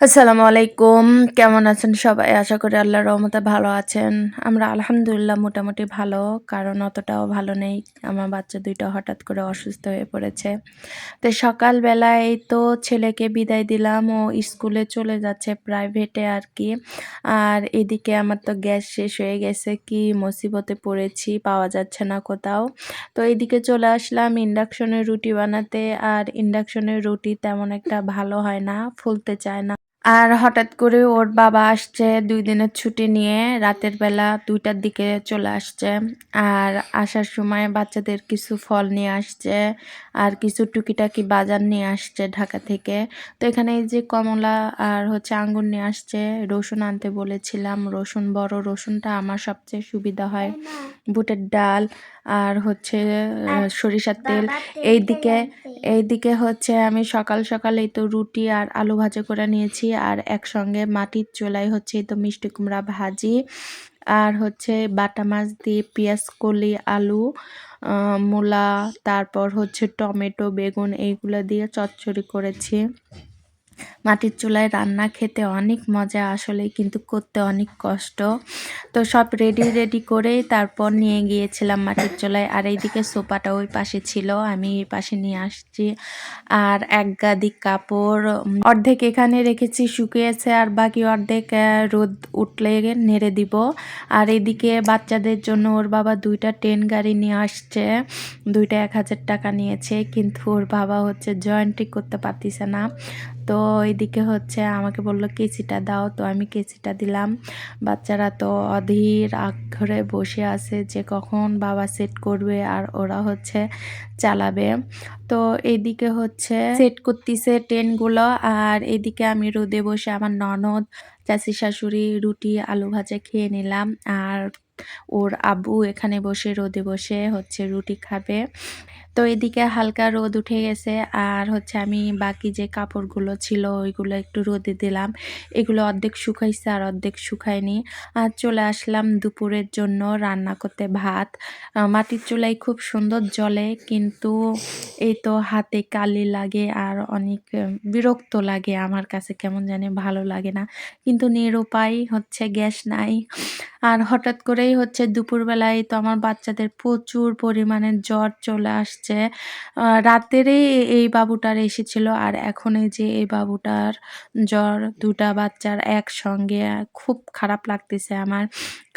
আসসালামু আলাইকুম। কেমন আছেন সবাই? আশা করি আল্লাহর রহমতে ভালো আছেন। আমরা আলহামদুলিল্লাহ মোটামুটি ভালো, কারণ অতটাও ভালো নেই। আমার বাচ্চা দুইটা হঠাৎ করে অসুস্থ হয়ে পড়েছে। তো সকালবেলায় তো ছেলেকে বিদায় দিলাম, ও স্কুলে চলে যাচ্ছে প্রাইভেটে আর কি। আর এদিকে আমার তো গ্যাস শেষ হয়ে গেছে, কি মুসিবতে পড়েছি, পাওয়া যাচ্ছে না কোথাও। তো এদিকে চলে আসলাম ইন্ডাকশনের রুটি বানাতে, আর ইন্ডাকশনের রুটি তেমন একটা ভালো হয় না, ফুলতে চায় না। আর হঠাৎ করে ওর বাবা আসছে দুই দিনের ছুটি নিয়ে রাতের বেলা দুইটার দিকে চলে আসছে। আর আসার সময় বাচ্চাদের কিছু ফল নিয়ে আসছে আর কিছু টুকিটাকি বাজার নিয়ে আসছে ঢাকা থেকে। তো এখানে এই যে কমলা আর হচ্ছে আঙ্গুর নিয়ে আসছে রসুন আনতে বলেছিলাম। রসুন বড় রসুনটা আমার সবচেয়ে সুবিধা হয়। বুটের ডাল আর হচ্ছে সরিষার তেল। এই দিকে এই দিকে হচ্ছে আমি সকাল সকাল এই তো রুটি আর আলু ভাজা করে নিয়েছি। আর একসঙ্গে মাটির চোলাই হচ্ছে তো মিষ্টি কুমড়া ভাজি। আর হচ্ছে বাটা মাছ দিয়ে পেঁয়াজ, কলি, আলু মূলা, তারপর হচ্ছে টমেটো, বেগুন, এইগুলো দিয়ে চচ্চড়ি করেছি। মাটির চুলায় রান্না খেতে অনেক মজা আসলে কিন্তু করতে অনেক কষ্ট। তো সব রেডি রেডি করে তারপর নিয়ে গিয়েছিলাম মাটির চুলায়। আর এইদিকে সোফাটা ওই পাশে ছিল, আমি এই পাশে নিয়ে আসছি। আর এক গাদি কাপড় অর্ধেক এখানে রেখেছি, শুকিয়েছে, আর বাকি অর্ধেক রোদ উঠলে নেড়ে দিব। আর এদিকে বাচ্চাদের জন্য ওর বাবা দুইটা ট্রেন গাড়ি নিয়ে আসছে। দুইটা এক হাজার টাকা নিয়েছে, কিন্তু ওর বাবা হচ্ছে জয়েন্টই করতে পারতিছে না। তো এদিকে হচ্ছে আমাকে বলল, কেচিটা দাও। তো আমি কেচিটা দিলাম। বাচ্চারা তো অধীর আগ্রহে বসে আছে যে কখন বাবা সেট করবে আর ওরা হচ্ছে চালাবে। তো এদিকে হচ্ছে সেট করতেছে ট্রেনগুলো আর এদিকে আমি রোদে বসে আমার ননদ চাষি শাশুড়ি, রুটি, আলু ভাজা খেয়ে নিলাম। আর ওর আব্বু এখানে বসে রোদে বসে হচ্ছে রুটি খাবে। তো এদিকে হালকা রোদ উঠে গেছে আর হচ্ছে আমি বাকি যে কাপড়গুলো ছিল ওইগুলো একটু রোদে দিলাম। এগুলো অর্ধেক শুকাইছে আর অর্ধেক শুকায়নি। আর চলে আসলাম দুপুরের জন্য রান্না করতে ভাত। মাটির চুলাই খুব সুন্দর জলে কিন্তু এই তো হাতে কালি লাগে আর অনেক বিরক্ত লাগে আমার কাছে কেমন জানি ভালো লাগে না। কিন্তু নিরুপায় হচ্ছে গ্যাস নাই। আর হঠাৎ করেই হচ্ছে দুপুরবেলায় তো আমার বাচ্চাদের প্রচুর পরিমাণে জ্বর চলে আসছে। রাতেরই এই বাবুটার এসেছিল আর এখন এই যে এই বাবুটার জ্বর, দুটা বাচ্চার একসঙ্গে, খুব খারাপ লাগতেছে আমার।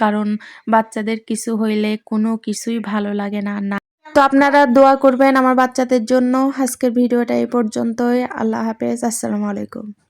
কারণ বাচ্চাদের কিছু হইলে কোনো কিছুই ভালো লাগে না না। তো আপনারা দোয়া করবেন আমার বাচ্চাদের জন্য। আজকের ভিডিওটা এই পর্যন্তই। আল্লাহ হাফেজ। আসসালামু আলাইকুম।